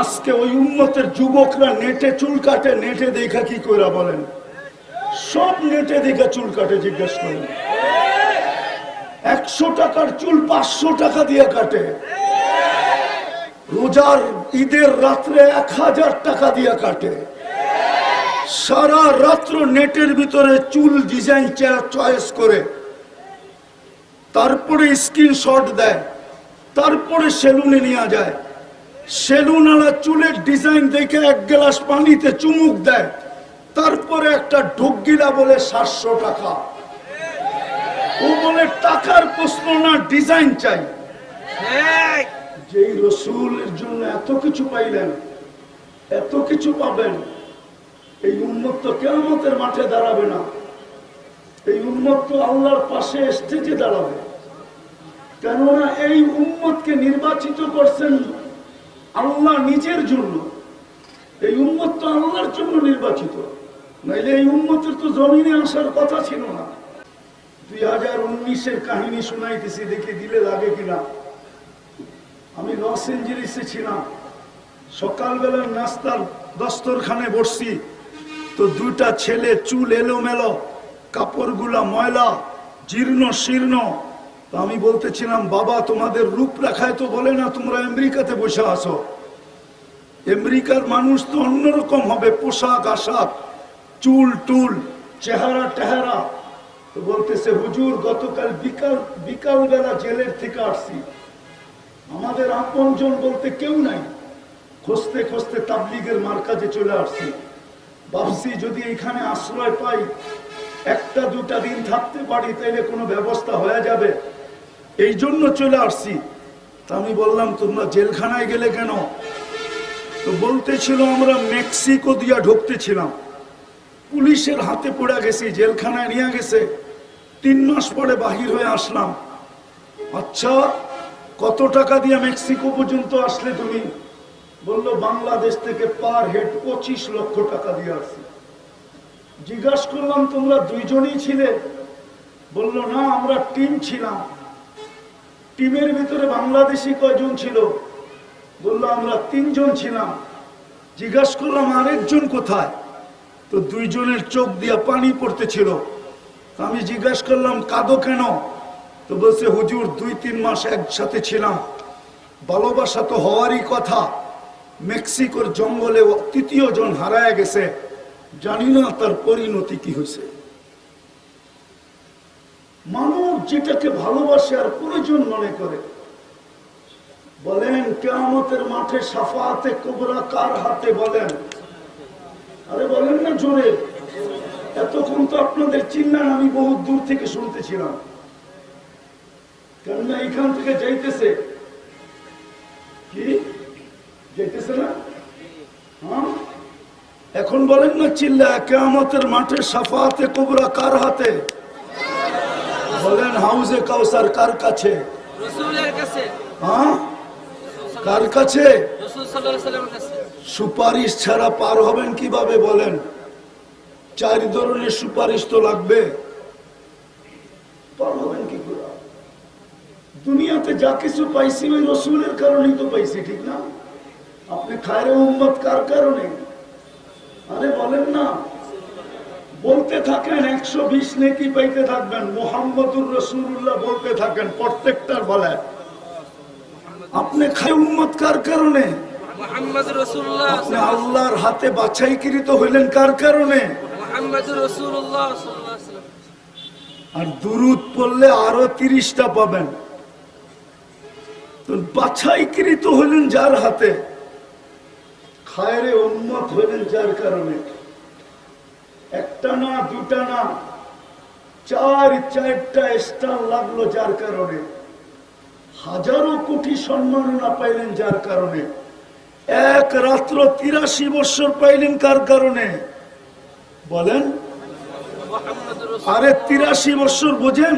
আজকে ওই উন্মতের যুবকরা নেটে চুল কাটে, নেটে দেখা কি কইরা বলেন? সব নেটে দেখা চুল কাটে, জিজ্ঞেস করেন। একশো টাকার চুল পাঁচশো টাকা দিয়ে কাটে। রোজার ঈদের রাত্রে এক হাজার টাকা দিয়ে কাটে। সারা রাত্র নেটের ভিতরে চুল ডিজাইন চয়েস করে। তারপরে স্ক্রিনশট দেয়। তারপরে সেলুনে নিয়ে যায়। সেলুনালা চুলের ডিজাইন দেখে এক গ্লাস পানিতে চুমুক দেয়। তারপরে একটা ঢুকগিলা বলে সাতশো টাকা। ও বলে টাকার প্রশ্ন না ডিজাইন চাই। যেই রসুলের জন্য এত কিছু পাইলেন এত কিছু পাবেন এই উন্মত্ত কেমতের মাঠে দাঁড়াবে না। এই উন্মত্ত আল্লাহর পাশে স্টেজে দাঁড়াবে। কেননা এই উম্মতকে নির্বাচিত করছেন আল্লাহ নিজের জন্য। এই উম্মত তো আল্লাহর জন্য নির্বাচিত। নাইলে এই উম্মতের তো জমিনে আসার কথা ছিল না। দুই হাজার উনিশের কাহিনী শোনাইতেছি, দেখে দিলে লাগে কিনা। আমি লস এঞ্জেলিসে ছিলাম। সকালবেলার নাস্তার দস্তরখানে বসছি। তো দুইটা ছেলে চুল এলোমেলো, কাপড়গুলা ময়লা, জীর্ণ শীর্ণ। তো আমি বলতেছিলাম, বাবা, তোমাদের রূপরেখায় তো বলে না তোমরা আমেরিকাতে বসে আসো আমেরিকার মানুষ তো অন্যরকম হবে, পোশাক, আশাক, চুল, টুল, চেহারা, টেহারা। তো বলতেছে, হুজুর, গতকাল বিকাল বিকাল বেলা জেলের থেকে আসছি। আমাদের আপনজন বলতে কেউ নাই। খুঁজতে খুঁজতে তাবলিগের মার কাজে চলে আসছি। ভাবছি যদি এখানে আশ্রয় পাই, একটা দুটা দিন থাকতে পারি, তাইলে কোনো ব্যবস্থা হয়ে যাবে। এই জন্য চলে আসছি। তা আমি বললাম, তোমরা জেলখানায় গেলে কেন? তো বলতেছিল, আমরা মেক্সিকো দিয়া ঢুকতেছিলাম। পুলিশের হাতে পড়ে গেছি, জেলখানায় নিয়ে গেছে। তিন মাস পরে বাহির হয়ে আসলাম। আচ্ছা কত টাকা দিয়ে মেক্সিকো পর্যন্ত আসলে তুমি? বলল, বাংলাদেশ থেকে পার হেড পঁচিশ লক্ষ টাকা দিয়ে আসছি। জিজ্ঞাসা করলাম, তোমরা দুইজনই ছিলে? বলল, না, আমরা টিম ছিলাম। টিমের ভিতরে বাংলাদেশি কয়জন ছিল? বলল, আমরা তিনজন ছিলাম। জিজ্ঞাসা করলাম, আরেকজন কোথায়? তো দুইজনের চোখ দিয়া পানি পড়তেছিল। আমি জিজ্ঞাসা করলাম, কাঁদো কেন? তো বলছে, হুজুর, দুই তিন মাস একসাথে ছিলাম। ভালোবাসা তো হওয়ারই কথা। মেক্সিকোর জঙ্গলে তৃতীয় জন হারায় গেছে। জানি না তার পরিণতি কি হয়েছে। মানুষ যেটাকে ভালোবাসে আর প্রয়োজন মনে করে। বলেন, কেয়ামতের মাঠে সাফাতে কোবরা কার হাতে বলেন? আরে বলেন না জোরে। এতক্ষণ তো আপনাদের চিন্নান আমি বহু দূর থেকে শুনতেছিলাম। কেননা এখান থেকে যাইতেছে। কি? যাইতেছে না? হ্যাঁ? এখন বলেন না চিল্লা কেয়ামতের মাঠে সাফাতে কোবরা কার হাতে? বলেন হাউজে কাউসার কার কাছে? হ্যাঁ? কার কাছে। সুপারিশ ছাড়া পার হবেন কীভাবে বলেন? চার ধরনের সুপারিশ তো লাগবে। পার হবেন কি করে? দুনিয়াতে যা কিছু পাইছি ওই রসুলের কারণেই তো পাইছি ঠিক না? আপনি খায়রে উম্মত কার কারণে? আরে বলেন না। বলতে থাকেন একশো বিশ নেকি পাইতে থাকবেন মোহাম্মদুর রসুল্লাহ বলতে থাকেন প্রত্যেকটার বলে আপনি খায় উম্মত কার কারণে? আপনি আল্লাহর হাতে বাছাইকৃত হইলেন কার কারণে? আর দুরুদ পড়লে আরও তিরিশটা পাবেন। বাছাইকৃত হইলেন যার হাতে খায়রে উন্মত হইলেন যার কারণে। একটা না, দুটা না, চার, চারটা স্টার লাগল যার কারণে। হাজারো কোটি সম্মাননা পাইলেন যার কারণে। এক রাত্র তিরাশি বছর পাইলেন কার কারণে? বলেন। আরে তিরাশি বছর বোঝেন?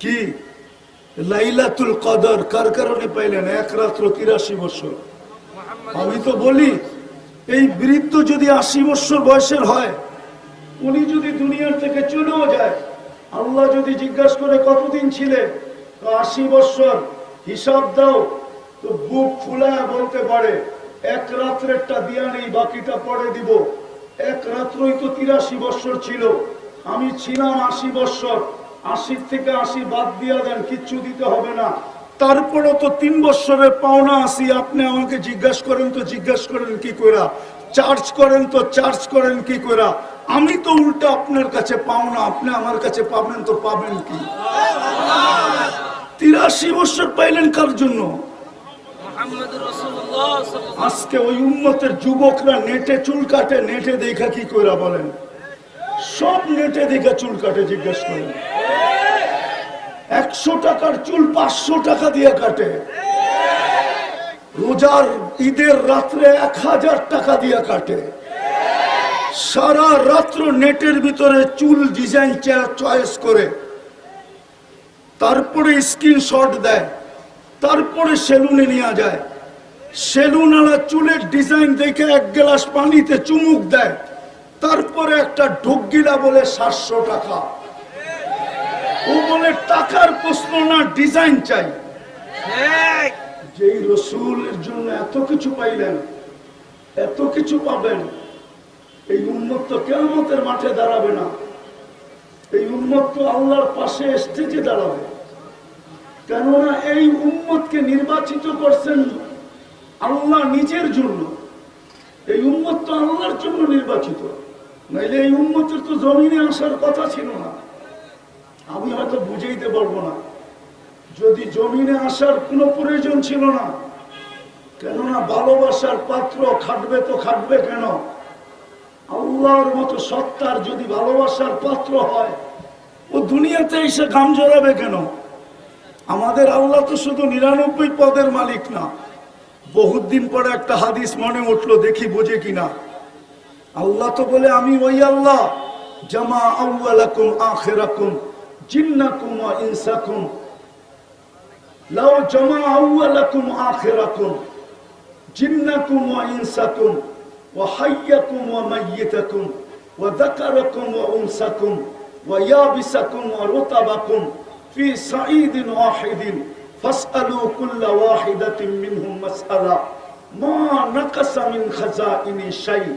কি? লাইলাতুল কদর কার কারণে পাইলেন? এক রাত্র তিরাশি বছর। আমি তো বলি, এই বৃদ্ধ যদি আশি বছর বয়সের হয় উনি যদি দুনিয়ার থেকে চলেও যায়, আল্লাহ যদি জিজ্ঞাসা করে কতদিন ছিলে, তো আশি বৎসর হিসাব দাও, তো বুক ফুলা বলতে পারে, এক রাত্রেরটা দিয়া নেই, বাকিটা পরে দিব। এক রাত্রই তো তিরাশি বৎসর ছিল। আমি ছিলাম আশি বৎসর। আশির থেকে আশি বাদ দিয়া দেন, কিচ্ছু দিতে হবে না। তারপরে তো তিন বৎসরের পাওনা আসি আপনি আমাকে জিজ্ঞাসা করেন তো জিজ্ঞাসা করেন কি করা চার্জ করেন তো চার্জ করেন কি করা আমি তো উল্টা আপনার কাছে পাও না, আপনি আমার কাছে পাবেন তো পাবেন কি? তিরাশি বছর পাইলেন কার জন্য? আজকে ওই উন্মতের যুবকরা নেটে চুল কাটে, নেটে দেখা কি কইরা বলেন? সব নেটে দেখা চুল কাটে, জিজ্ঞেস করেন। একশো টাকার চুল পাঁচশো টাকা দিয়ে কাটে। রোজার ঈদের রাত্রে এক হাজার টাকা দিয়ে কাটে। সারা রাত্র নেটের ভিতরে চুল ডিজাইন চয়েস করে। তারপরে স্ক্রিনশট দেয়। তারপরে সেলুনে নিয়ে যায়। সেলুনারা চুলের ডিজাইন দেখে এক গ্লাস পানিতে চুমুক দেয়। তারপরে একটা ঢুকগিলা বলে সাতশো টাকা। ও বলে টাকার প্রশ্ন না ডিজাইন চাই। যেই রসুলের জন্য এত কিছু পাইলেন এত কিছু পাবেন এই উন্মত্ত কেমতের মাঠে দাঁড়াবে না। এই উন্মত্ত আল্লাহর পাশে স্টেজে দাঁড়াবে। কেননা এই উম্মতকে নির্বাচিত করছেন আল্লাহ নিজের জন্য। এই উম্মত তো আল্লাহর জন্য নির্বাচিত। নাইলে এই উম্মতের তো জমিনে আসার কথা ছিল না। আমি হয়তো বুঝাইতে পারব না। যদি জমিনে আসার কোনো প্রয়োজন ছিল না, কেননা ভালোবাসার পাত্র খাটবে তো খাটবে কেন? আল্লাহর মতো সত্তার যদি ভালোবাসার পাত্র হয়, ও দুনিয়াতে এসে গাম জড়াবে কেন? আমাদের আল্লাহ তো শুধু নিরানব্বই পদের মালিক না। বহুত দিন পরে একটা হাদিস মনে উঠল, দেখি বোঝে কিনা। আল্লাহ তো বলে, আমি ওই আল্লাহ, জামা আউ্লাকুম আখেরাকুম, জিন্নাকুম ইনসাকুম। জামা আউ্লাকুম আখেরাকুম, জিন্নাকুম ইনসাকুম। ওয়া হাইয়াকুম ওয়া মাইয়িতাকুম ওয়া যাকারাকুম ওয়া উনসাকুম ওয়া ইয়াবিসাকুম ওয়া রুতাবাকুম في صعيد واحد فاسألوا كل واحدة منهم مسألة ما نقص من خزائن شيء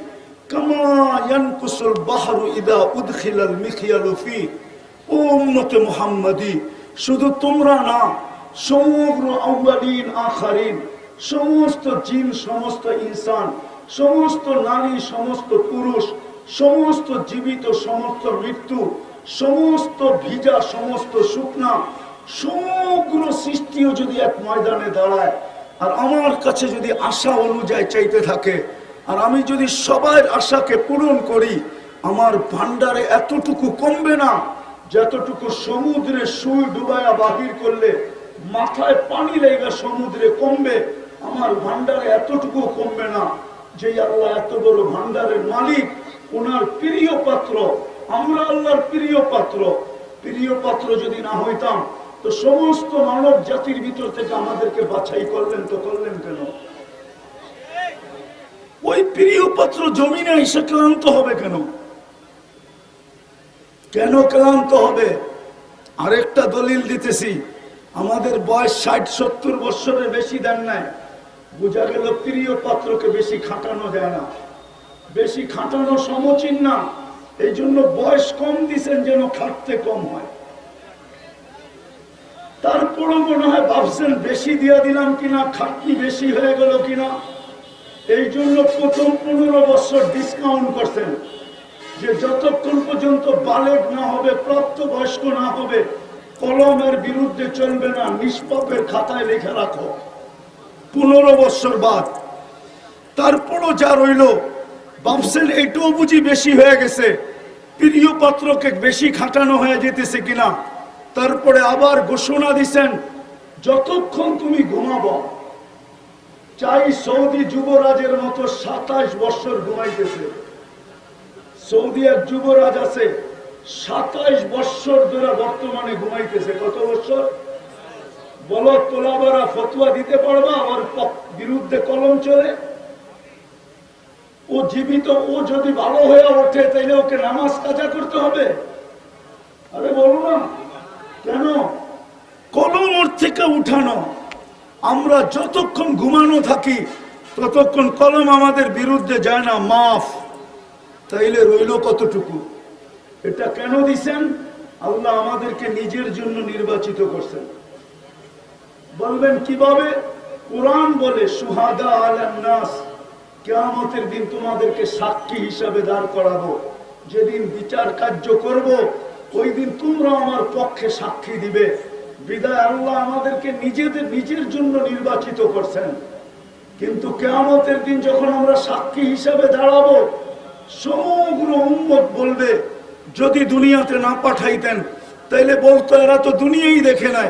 كما ينقص البحر إذا أدخل المخيل فيه উম্মতে মুহাম্মাদি শুধু তোমরা না সমগ্র আউ্বালিন আখারিন সমস্ত জিন সমস্ত ইনসান সমস্ত নারী, সমস্ত পুরুষ, সমস্ত জীবিত, সমস্ত মৃত্যু, সমস্ত ভিজা, সমস্ত শুকনা, সমগ্র সৃষ্টিও যদি এক ময়দানে দাঁড়ায়, আর আমার কাছে যদি আশা অনুযায়ী চাইতে থাকে, আর আমি যদি সবার আশাকে পূরণ করি, আমার ভান্ডারে এতটুকু কমবে না, যতটুকু সমুদ্রে সুই ডুবায়া বাহির করলে, মাথায় পানি লেগে সমুদ্রে কমবে, আমার ভান্ডারে এতটুকু কমবে না। যে আল্লাহ এত বড় ভান্ডারের মালিক, ওনার প্রিয় পাত্র, আমরা আল্লাহর প্রিয় পাত্র। প্রিয় পাত্র যদি না হইতাম, তো সমস্ত মানব জাতির ভিতর থেকে আমাদেরকে বাছাই করলেন তো করলেন কেন? ওই প্রিয় পাত্র জমিনে এসে ক্লান্ত হবে কেন? কেন ক্লান্ত হবে? আরেকটা দলিল দিতেছি, আমাদের বয়স ষাট সত্তর বৎসরের বেশি দেন নাই। বোঝা গেল প্রিয় পাত্রকে বেশি খাটানো যায় না। বেশি খাটানো সমচীন না। এই জন্য বয়স কম দিছেন যেন খাটতে কম হয়। তারপরও মনে হয় ভাবছেন, বেশি দিয়া দিলাম কিনা? খাটনি বেশি হয়ে গেল কিনা? এই জন্য প্রথম পনেরো বছর ডিসকাউন্ট করছেন। যে যতক্ষণ পর্যন্ত বালেক না হবে প্রাপ্ত বয়স্ক না হবে, কলমের বিরুদ্ধে চলবে না, নিষ্পাপের খাতায় লিখে রাখো। পনেরো বছর বাদ। তারপরও যা রইল ভাবছেন এটাও বুঝি বেশি হয়ে গেছে। প্রিয় পাত্রকে বেশি খাটানো হয়ে যেতেছে কিনা, তারপরে আবার ঘোষণা দিছেন, যতক্ষণ তুমি ঘুমাবো, চাই সৌদি যুবরাজের মতো সাতাশ বছর ঘুমাইতেছে। সৌদি এক যুবরাজ আছে, সাতাশ বৎসর ধরে বর্তমানে ঘুমাইতেছে। কত বছর? বলো তোলাবারা ফতুয়া দিতে পারবা, আমার বিরুদ্ধে কলম চলে। ও জীবিত, ও যদি ভালো হয়ে ওঠে, তাইলে ওকে নামাজ কাজা করতে হবে। আরে বলো না, কেন? কলম ওর থেকে উঠানো। আমরা যতক্ষণ ঘুমানো থাকি, ততক্ষণ কলম আমাদের বিরুদ্ধে যায় না, মাফ। তাইলে রইল কতটুকু? এটা কেন দিছেন? আল্লাহ আমাদেরকে নিজের জন্য নির্বাচিত করছেন। বলবেন কীভাবে? কোরআন বলে, সুহাদা আলান নাস, কেয়ামতের দিন তোমাদেরকে সাক্ষী হিসাবে দাঁড় করাবো। যেদিন বিচার কার্য করব, ওই দিন তোমরা আমার পক্ষে সাক্ষী দিবে। বিদায় আল্লাহ আমাদেরকে নিজেদের, নিজের জন্য নির্বাচিত করছেন। কিন্তু কেয়ামতের দিন যখন আমরা সাক্ষী হিসাবে দাঁড়াবো, সমগ্র উম্মত বলবে, যদি দুনিয়াতে না পাঠাইতেন, তাইলে বলতো এরা তো দুনিয়াই দেখে নাই।